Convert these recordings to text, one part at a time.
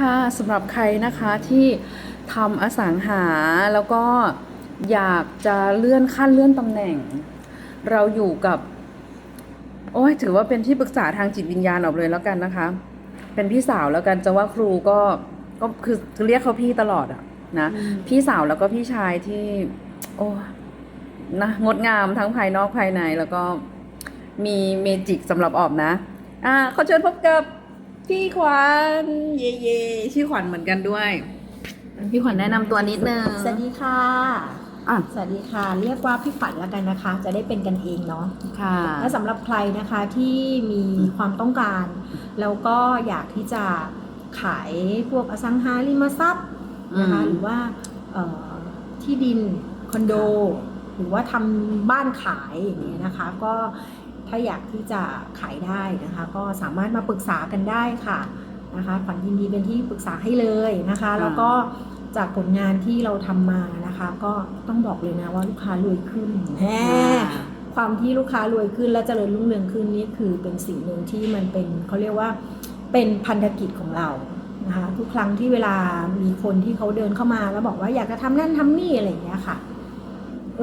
ค่ะสำหรับใครนะคะที่ทำอสังหาแล้วก็อยากจะเลื่อนขั้นเลื่อนตำแหน่ง เราอยู่กับ โอ้ยถือว่าเป็นที่ปรึกษาทางจิตวิญญาณออกเลยแล้วกันนะคะ เป็นพี่สาวแล้วกันจะว่าครูก็ก็คือคือเรียกเขาพี่ตลอดอะนะพี่สาวแล้วก็พี่ชายที่ โอ้นะงดงามทั้งภายนอกภายในแล้วก็มีเมจิกสำหรับออบนะ อ่าขอเชิญพบกับ พี่ขวัญเย่เย่ชื่อขวัญเหมือนกันด้วย พี่ขวัญแนะนำตัวนิดนึงสวัสดีค่ะ อะสวัสดีค่ะ เรียกว่าพี่ขวัญแล้วกันนะคะ จะได้เป็นกันเองเนาะ ค่ะ และสำหรับใครนะคะที่มีความต้องการ แล้วก็อยากที่จะขายพวกอสังหาริมทรัพย์นะคะอืม หรือว่าเอ่อที่ดินคอนโด หรือว่าทำบ้านขายอย่างนี้ยนะคะ ก็ ถ้าอยากที่จะขายได้นะคะ ก็สามารถมาปรึกษากันได้ค่ะนะคะขวัญยินดีเป็นที่ปรึกษาให้เลยนะคะ แล้วก็จากผลงานที่เราทำมานะคะ ก็ต้องบอกเลยนะว่าลูกค้ารวยขึ้นแหมความที่ลูกค้ารวยขึ้นและเจริญรุ่งเรืองขึ้นนี่คือเป็นสิ่งหนึ่งที่มันเป็นเขาเรียกว่าเป็นพันธกิจของเรานะคะทุกครั้งที่เวลามีคนที่เขาเดินเข้ามาแล้วบอกว่าอยากจะทำนั่นทำนี่อะไรอย่างเงี้ยค่ะ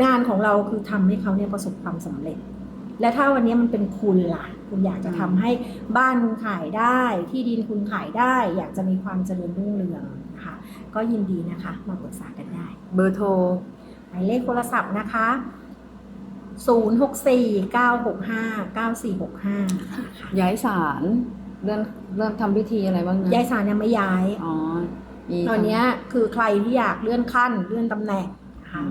งานของเราคือทำให้เขาเนี่ยประสบความสำเร็จ และถ้าวันนี้มันเป็นคุณล่ะ คุณอยากจะทำให้บ้านคุณขายได้ ที่ดินคุณขายได้ อยากจะมีความเจริญรุ่งเรืองนะคะก็ยินดีนะคะ มาปรึกษากันได้ เบอร์โทรหมายเลขโทรศัพท์นะคะ 064-965-9465ย้ายศาลเริ่มเริ่มทำพิธีอะไรบ้างนะย้ายสารยังไม่ย้ายอ๋อมีตอนเนี้ยคือใครที่อยากเลื่อนขั้นเลื่อนตำแหน่งนะอืคะ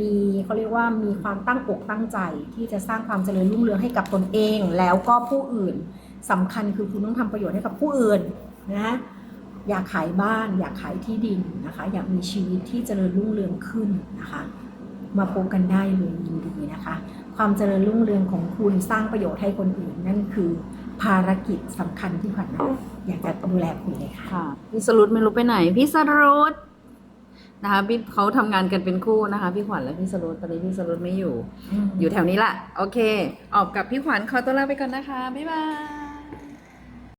มีเขาเรียกว่ามีความตั้งอกตั้งใจ ที่จะสร้างความเจริญรุ่งเรืองให้กับตนเอง แล้วก็ผู้อื่นสำคัญคือคุณต้องทำประโยชน์ให้กับผู้อื่นนะอยากขายบ้าน อยากขายที่ดินนะคะ อยากมีชีวิตที่เจริญรุ่งเรืองขึ้นนะคะ มาพบกันได้เลยยินดีนะคะ ความเจริญรุ่งเรืองของคุณสร้างประโยชน์ให้คนอื่น นั่นคือภารกิจสำคัญที่ขวัญอยากจะดูแลคุณเลยค่ะค่ะพี่สรุตไม่รู้ไปไหนพี่สรุต นะคะพี่เขาทำงานกันเป็นคู่นะคะ พี่ขวัญและพี่สรุตตอนนี้พี่สรุตไม่อยู่ อยู่แถวนี้แหละโอเค ออกกับพี่ขวัญขอตัวลาไปก่อนนะคะ บ๊ายบาย